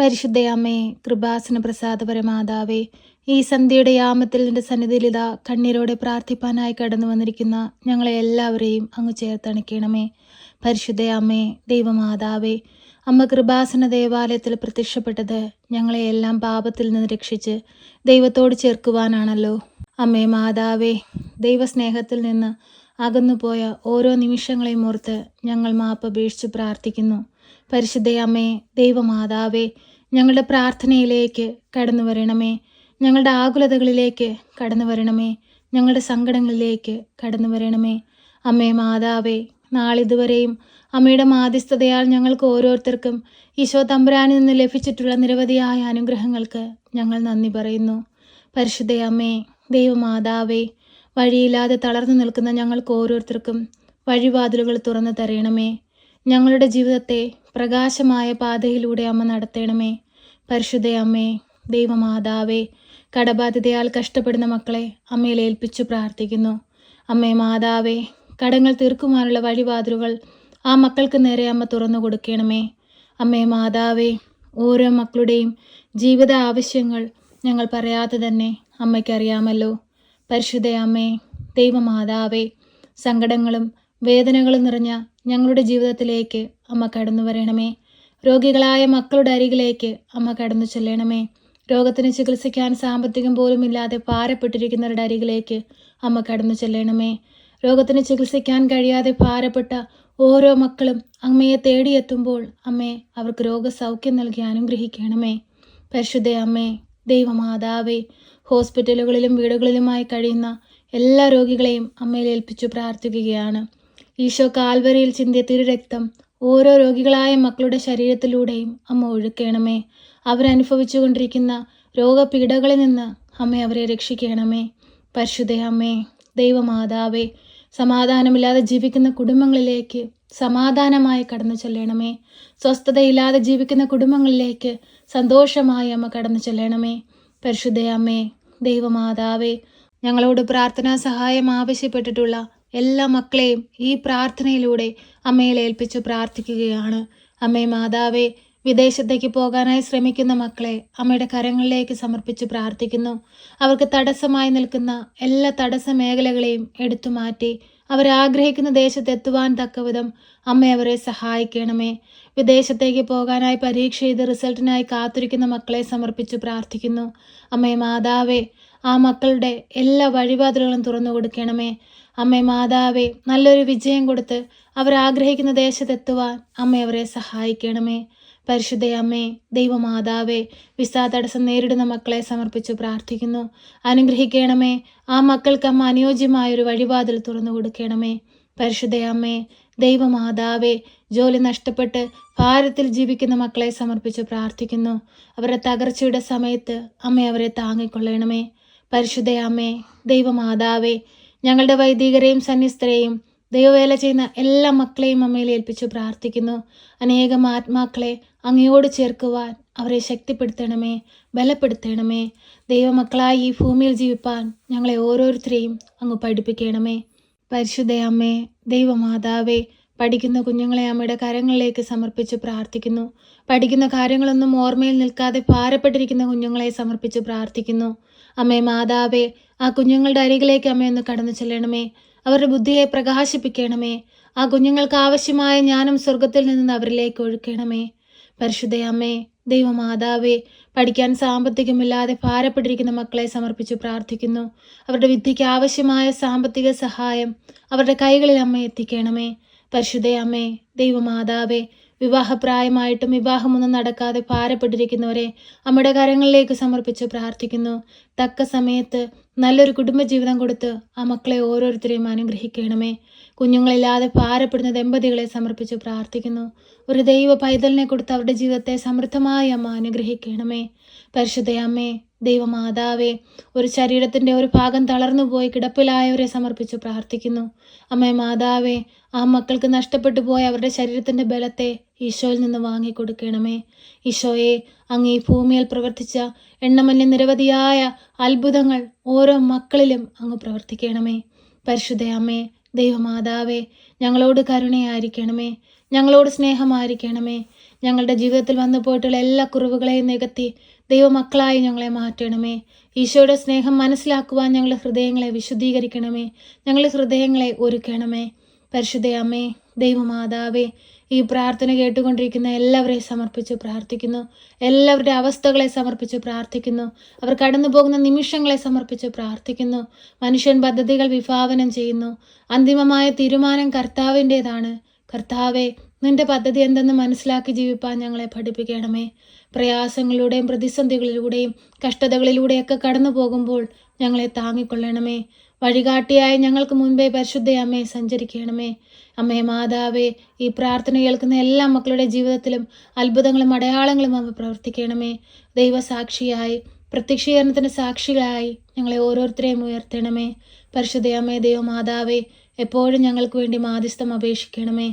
പരിശുദ്ധയമ്മേ കൃപാസന പ്രസാദപരമാതാവേ ഈ സന്ധ്യയുടെ യാമത്തിൽ നിന്റെ സന്നിധിലിത കണ്ണീരോടെ പ്രാർത്ഥിപ്പാനായി കടന്നു വന്നിരിക്കുന്ന ഞങ്ങളെ എല്ലാവരെയും അങ്ങ് ചേർത്തണക്കണമേ പരിശുദ്ധയമ്മേ ദൈവമാതാവേ അമ്മ കൃപാസന ദേവാലയത്തിൽ പ്രത്യക്ഷപ്പെട്ടത് ഞങ്ങളെ എല്ലാം പാപത്തിൽ നിന്ന് രക്ഷിച്ച് ദൈവത്തോട് ചേർക്കുവാനാണല്ലോ. അമ്മേ മാതാവേ ദൈവസ്നേഹത്തിൽ നിന്ന് അകന്നുപോയ ഓരോ നിമിഷങ്ങളെയും ഓർത്ത് ഞങ്ങൾ മാപ്പ് മാപ്പപേക്ഷിച്ച് പ്രാർത്ഥിക്കുന്നു. പരിശുദ്ധയമ്മേ ദൈവമാതാവേ ഞങ്ങളുടെ പ്രാർത്ഥനയിലേക്ക് കടന്നു വരണമേ. ഞങ്ങളുടെ ആകുലതകളിലേക്ക് കടന്നു വരണമേ. ഞങ്ങളുടെ സങ്കടങ്ങളിലേക്ക് കടന്നു വരണമേ. അമ്മേ മാതാവേ നാളിതുവരെയും അമ്മയുടെ മാധ്യസ്ഥതയാൽ ഞങ്ങൾക്ക് ഓരോരുത്തർക്കും ഈശോ തമ്പുരാനിൽ നിന്ന് ലഭിച്ചിട്ടുള്ള നിരവധിയായ അനുഗ്രഹങ്ങൾക്ക് ഞങ്ങൾ നന്ദി പറയുന്നു. പരിശുദ്ധയമ്മേ ദൈവമാതാവേ വഴിയില്ലാതെ തളർന്നു നിൽക്കുന്ന ഞങ്ങൾക്ക് ഓരോരുത്തർക്കും വഴിവാതിലുകൾ തുറന്നു തരണമേ ഞങ്ങളുടെ ജീവിതത്തെ പ്രകാശമായ പാതയിലൂടെ അമ്മ നടത്തണമേ. പരിശുദ്ധയമ്മേ ദൈവമാതാവേ കടബാധ്യതയാൽ കഷ്ടപ്പെടുന്ന മക്കളെ അമ്മയിൽ ഏൽപ്പിച്ചു പ്രാർത്ഥിക്കുന്നു. അമ്മേ മാതാവേ കടങ്ങൾ തീർക്കുവാനുള്ള വഴിവാതിലുകൾ ആ മക്കൾക്ക് നേരെ അമ്മ തുറന്നു കൊടുക്കണമേ. അമ്മേ മാതാവേ ഓരോ മക്കളുടെയും ജീവിത ആവശ്യങ്ങൾ ഞങ്ങൾ പറയാതെ തന്നെ അമ്മയ്ക്കറിയാമല്ലോ. പരിശുദ്ധ അമ്മേ ദൈവമാതാവേ സങ്കടങ്ങളും വേദനകളും നിറഞ്ഞ ഞങ്ങളുടെ ജീവിതത്തിലേക്ക് അമ്മ കടന്നു വരണമേ. രോഗികളായ മക്കളുടെ അരികിലേക്ക് അമ്മ കടന്നു ചെല്ലണമേ. രോഗത്തിന് ചികിത്സിക്കാൻ സാമ്പത്തികം പോലും ഇല്ലാതെ ഭാരപ്പെട്ടിരിക്കുന്നവരുടെ അരികിലേക്ക് അമ്മ കടന്നു ചെല്ലണമേ. രോഗത്തിന് ചികിത്സിക്കാൻ കഴിയാതെ ഭാരപ്പെട്ട ഓരോ മക്കളും അമ്മയെ തേടിയെത്തുമ്പോൾ അമ്മേ അവർക്ക് രോഗസൗഖ്യം നൽകി അനുഗ്രഹിക്കണമേ. പരിശുദ്ധ അമ്മേ ദൈവമാതാവേ ഹോസ്പിറ്റലുകളിലും വീടുകളിലുമായി കഴിയുന്ന എല്ലാ രോഗികളെയും അമ്മയിൽ ഏൽപ്പിച്ചു പ്രാർത്ഥിക്കുകയാണ്. ഈശോ കാൽവരിയിൽ ചിന്തിയ തിരുരക്തം ഓരോ രോഗികളായ മക്കളുടെ ശരീരത്തിലൂടെയും അമ്മ ഒഴുക്കണമേ. അവരനുഭവിച്ചുകൊണ്ടിരിക്കുന്ന രോഗപീഠകളിൽ നിന്ന് അമ്മ അവരെ രക്ഷിക്കണമേ. പരിശുദ്ധ അമ്മേ ദൈവമാതാവേ സമാധാനമില്ലാതെ ജീവിക്കുന്ന കുടുംബങ്ങളിലേക്ക് സമാധാനമായി കടന്നു ചെല്ലണമേ. സ്വസ്ഥതയില്ലാതെ ജീവിക്കുന്ന കുടുംബങ്ങളിലേക്ക് സന്തോഷമായി അമ്മ കടന്നു ചെല്ലണമേ. പരിശുദ്ധ അമ്മേ ദൈവമാതാവേ ഞങ്ങളോട് പ്രാർത്ഥനാ സഹായം ആവശ്യപ്പെട്ടിട്ടുള്ള എല്ലാ മക്കളെയും ഈ പ്രാർത്ഥനയിലൂടെ അമ്മയിൽ ഏൽപ്പിച്ചു പ്രാർത്ഥിക്കുകയാണ്. അമ്മേ മാതാവേ വിദേശത്തേക്ക് പോകാനായി ശ്രമിക്കുന്ന മക്കളെ അമ്മയുടെ കരങ്ങളിലേക്ക് സമർപ്പിച്ച് പ്രാർത്ഥിക്കുന്നു. അവർക്ക് തടസ്സമായി നിൽക്കുന്ന എല്ലാ തടസ്സ മേഖലകളെയും എടുത്തു മാറ്റി അവരാഗ്രഹിക്കുന്ന ദേശത്തെത്തുവാൻ തക്കവിധം അമ്മ അവരെ സഹായിക്കണമേ. വിദേശത്തേക്ക് പോകാനായി പരീക്ഷ ചെയ്ത് റിസൾട്ടിനായി കാത്തിരിക്കുന്ന മക്കളെ സമർപ്പിച്ച് പ്രാർത്ഥിക്കുന്നു. അമ്മേ മാതാവേ ആ മക്കളുടെ എല്ലാ വഴിപാടുകളും തുറന്നു കൊടുക്കണമേ. അമ്മേ മാതാവേ നല്ലൊരു വിജയം കൊടുത്ത് അവർ ആഗ്രഹിക്കുന്ന ദേശത്തെത്തുവാൻ അമ്മ അവരെ സഹായിക്കണമേ. പരിശുദ്ധ അമ്മേ ദൈവമാതാവേ വിസ തടസ്സം നേരിടുന്ന മക്കളെ സമർപ്പിച്ചു പ്രാർത്ഥിക്കുന്നു. അനുഗ്രഹിക്കണമേ. ആ മക്കൾക്ക് അമ്മ അനുയോജ്യമായൊരു വഴിവാതിൽ തുറന്നു കൊടുക്കണമേ. പരിശുദ്ധ അമ്മേ ദൈവമാതാവേ ജോലി നഷ്ടപ്പെട്ട് ഭാരത്തിൽ ജീവിക്കുന്ന മക്കളെ സമർപ്പിച്ച് പ്രാർത്ഥിക്കുന്നു. അവരുടെ തകർച്ചയുടെ സമയത്ത് അമ്മ അവരെ താങ്ങിക്കൊള്ളണമേ. പരിശുദ്ധ അമ്മേ ദൈവമാതാവേ ഞങ്ങളുടെ വൈദികരെയും സന്യസ്തരെയും ദൈവവേല ചെയ്യുന്ന എല്ലാ മക്കളെയും അമ്മയിൽ ഏൽപ്പിച്ചു പ്രാർത്ഥിക്കുന്നു. അനേകം ആത്മാക്കളെ അങ്ങയോട് ചേർക്കുവാൻ അവരെ ശക്തിപ്പെടുത്തണമേ ബലപ്പെടുത്തണമേ. ദൈവമക്കളായി ഈ ഭൂമിയിൽ ജീവിപ്പാൻ ഞങ്ങളെ ഓരോരുത്തരെയും അങ്ങ് പഠിപ്പിക്കണമേ. പരിശുദ്ധ അമ്മേ ദൈവമാതാവേ പഠിക്കുന്ന കുഞ്ഞുങ്ങളെ അമ്മയുടെ കരങ്ങളിലേക്ക് സമർപ്പിച്ച് പ്രാർത്ഥിക്കുന്നു. പഠിക്കുന്ന കാര്യങ്ങളൊന്നും ഓർമ്മയിൽ നിൽക്കാതെ ഭാരപ്പെട്ടിരിക്കുന്ന കുഞ്ഞുങ്ങളെ സമർപ്പിച്ച് പ്രാർത്ഥിക്കുന്നു. അമ്മേ മാതാവേ ആ കുഞ്ഞുങ്ങളുടെ അരികിലേക്ക് അമ്മയൊന്ന് കടന്നു ചെല്ലണമേ. അവരുടെ ബുദ്ധിയെ പ്രകാശിപ്പിക്കണമേ. ആ കുഞ്ഞുങ്ങൾക്ക് ആവശ്യമായ ജ്ഞാനം സ്വർഗത്തിൽ നിന്ന് അവരിലേക്ക് ഒഴുക്കണമേ. പരിശുദ്ധ അമ്മേ ദൈവമാതാവേ പഠിക്കാൻ സാമ്പത്തികമില്ലാതെ ഭാരപ്പെട്ടിരിക്കുന്ന മക്കളെ സമർപ്പിച്ചു പ്രാർത്ഥിക്കുന്നു. അവരുടെ വിദ്യയ്ക്ക് ആവശ്യമായ സാമ്പത്തിക സഹായം അവരുടെ കൈകളിൽ അമ്മ എത്തിക്കണമേ. പരിശുദ്ധ അമ്മേ ദൈവമാതാവേ വിവാഹപ്രായമായിട്ടും വിവാഹമൊന്നും നടക്കാതെ ഭാരപ്പെട്ടിരിക്കുന്നവരെ അമ്മയുടെ കരങ്ങളിലേക്ക് സമർപ്പിച്ച് പ്രാർത്ഥിക്കുന്നു. തക്ക സമയത്ത് നല്ലൊരു കുടുംബജീവിതം കൊടുത്ത് ആ മക്കളെ ഓരോരുത്തരെയും അനുഗ്രഹിക്കണമേ. കുഞ്ഞുങ്ങളില്ലാതെ ഭാരപ്പെടുന്ന ദമ്പതികളെ സമർപ്പിച്ച് പ്രാർത്ഥിക്കുന്നു. ഒരു ദൈവ പൈതലിനെ കൊടുത്ത് അവരുടെ ജീവിതത്തെ സമൃദ്ധമായി അമ്മ അനുഗ്രഹിക്കണമേ. പരിശുദ്ധ അമ്മേ ദൈവമാതാവേ ഒരു ശരീരത്തിന്റെ ഒരു ഭാഗം തളർന്നു പോയി കിടപ്പിലായവരെ സമർപ്പിച്ചു പ്രാർത്ഥിക്കുന്നു. അമ്മേ മാതാവേ ആ മക്കൾക്ക് നഷ്ടപ്പെട്ടു പോയ അവരുടെ ശരീരത്തിന്റെ ബലത്തെ ഈശോയിൽ നിന്ന് വാങ്ങിക്കൊടുക്കണമേ. ഈശോയെ അങ്ങ് ഈ ഭൂമിയിൽ പ്രവർത്തിച്ച എണ്ണമന്യ നിരവധിയായ അത്ഭുതങ്ങൾ ഓരോ മക്കളിലും അങ്ങ് പ്രവർത്തിക്കണമേ. പരിശുദ്ധ അമ്മേ ദൈവമാതാവേ ഞങ്ങളോട് കരുണയായിരിക്കണമേ. ഞങ്ങളോട് സ്നേഹമായിരിക്കണമേ. ഞങ്ങളുടെ ജീവിതത്തിൽ വന്നു പോയിട്ടുള്ള എല്ലാ കുറവുകളെയും നികത്തി ദൈവമക്കളായി ഞങ്ങളെ മാറ്റണമേ. ഈശോയുടെ സ്നേഹം മനസ്സിലാക്കുവാൻ ഞങ്ങളുടെ ഹൃദയങ്ങളെ വിശുദ്ധീകരിക്കണമേ. ഞങ്ങളുടെ ഹൃദയങ്ങളെ ഒരുക്കണമേ. പരിശുദ്ധ അമ്മേ ദൈവമാതാവേ ഈ പ്രാർത്ഥന കേട്ടുകൊണ്ടിരിക്കുന്ന എല്ലാവരെയും സമർപ്പിച്ച് പ്രാർത്ഥിക്കുന്നു. എല്ലാവരുടെ അവസ്ഥകളെ സമർപ്പിച്ച് പ്രാർത്ഥിക്കുന്നു. അവർ കടന്നു പോകുന്ന നിമിഷങ്ങളെ സമർപ്പിച്ച് പ്രാർത്ഥിക്കുന്നു. മനുഷ്യൻ പദ്ധതികൾ വിഭാവനം ചെയ്യുന്നു. അന്തിമമായ തീരുമാനം കർത്താവിന്റെതാണ്. കർത്താവെ നിന്റെ പദ്ധതി എന്തെന്ന് മനസ്സിലാക്കി ജീവിപ്പാൻ ഞങ്ങളെ പഠിപ്പിക്കണമേ. പ്രയാസങ്ങളിലൂടെയും പ്രതിസന്ധികളിലൂടെയും കഷ്ടതകളിലൂടെയൊക്കെ കടന്നു പോകുമ്പോൾ ഞങ്ങളെ താങ്ങിക്കൊള്ളണമേ. വഴികാട്ടിയായി ഞങ്ങൾക്ക് മുൻപേ പരിശുദ്ധ അമ്മയെ സഞ്ചരിക്കണമേ. അമ്മേ മാതാവേ ഈ പ്രാർത്ഥന കേൾക്കുന്ന എല്ലാ മക്കളുടെ ജീവിതത്തിലും അത്ഭുതങ്ങളും അടയാളങ്ങളും അമ്മ പ്രവർത്തിക്കണമേ. ദൈവസാക്ഷിയായി പ്രത്യക്ഷീകരണത്തിന് സാക്ഷികളായി ഞങ്ങളെ ഓരോരുത്തരെയും ഉയർത്തണമേ. പരിശുദ്ധ അമ്മേ ദൈവമാതാവേ എപ്പോഴും ഞങ്ങൾക്ക് വേണ്ടി മാധ്യസ്ഥം അപേക്ഷിക്കണമേ.